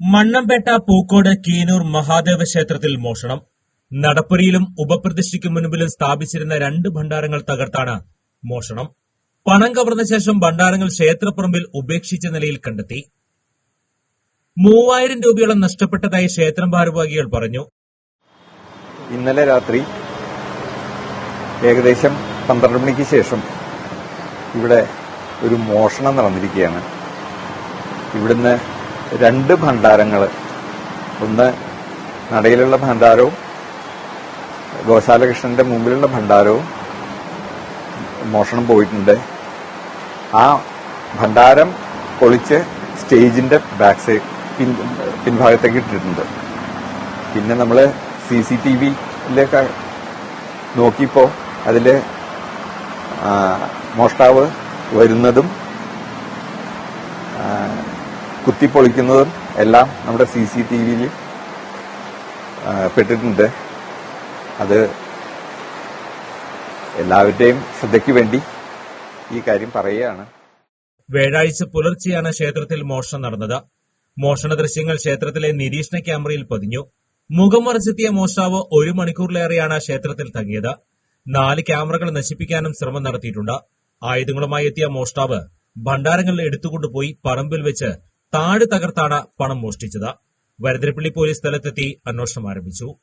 മണ്ണമ്പേട്ട പൂക്കോട് കീനൂർ മഹാദേവ ക്ഷേത്രത്തിൽ മോഷണം. നടപ്പുരയിലും ഉപപ്രതിഷ്ഠയ്ക്ക് മുൻപിലും സ്ഥാപിച്ചിരുന്ന രണ്ട് ഭണ്ഡാരങ്ങൾ തകർത്താണ് മോഷണം. പണം കവർന്ന ശേഷം ഭണ്ഡാരങ്ങൾ ക്ഷേത്രപ്പുറമ്പിൽ ഉപേക്ഷിച്ച നിലയിൽ കണ്ടെത്തി. മൂവായിരം രൂപയോളം നഷ്ടപ്പെട്ടതായി ക്ഷേത്രം ഭാരവാഹികൾ പറഞ്ഞു. ഇന്നലെ രാത്രി ഏകദേശം പന്ത്രണ്ട് മണിക്ക് ശേഷം ഇവിടെ ഒരു മോഷണം നടന്നിരിക്കുകയാണ്. ഇവിടുന്ന് രണ്ട് ഭണ്ഡാരങ്ങൾ ഒന്ന് നടയിലുള്ള ഭണ്ഡാരവും ഗോശാലകൃഷ്ണന്റെ മുമ്പിലുള്ള ഭണ്ഡാരവും മോഷണം പോയിട്ടുണ്ട്. ആ ഭണ്ഡാരം പൊളിച്ച് സ്റ്റേജിന്റെ ബാക്ക് സൈഡ് പിൻ പിൻഭാഗത്തേക്ക് ഇട്ടിട്ടുണ്ട്. പിന്നെ നമ്മൾ സി സി ടി വിയിലേക്ക് നോക്കിയപ്പോൾ അതിൽ മോഷ്ടാവ് വരുന്നതും കുത്തിപ്പൊളിക്കുന്നതും എല്ലാം നമ്മുടെ സി സി ടി വിയിൽ പെട്ടിട്ടുണ്ട്. അത് എല്ലാവരുടെയും ശ്രദ്ധയ്ക്ക് വേണ്ടി ഈ കാര്യം പറയുകയാണ്. വ്യാഴാഴ്ച പുലർച്ചെയാണ് ക്ഷേത്രത്തിൽ മോഷണം നടന്നത്. മോഷണ ദൃശ്യങ്ങൾ ക്ഷേത്രത്തിലെ നിരീക്ഷണ ക്യാമറയിൽ പതിഞ്ഞു. മുഖം മറച്ചെത്തിയ മോഷ്ടാവ് ഒരു മണിക്കൂറിലേറെയാണ് ക്ഷേത്രത്തിൽ തങ്ങിയത്. നാല് ക്യാമറകൾ നശിപ്പിക്കാനും ശ്രമം നടത്തിയിട്ടുണ്ട്. ആയുധങ്ങളുമായി എത്തിയ മോഷ്ടാവ് ഭണ്ഡാരങ്ങളിൽ എടുത്തുകൊണ്ടുപോയി പറമ്പിൽ വെച്ച് താഴ് തകർത്താണ് പണം മോഷ്ടിച്ചത്. വരതിരപ്പള്ളി പോലീസ് സ്ഥലത്തെത്തി അന്വേഷണം ആരംഭിച്ചു.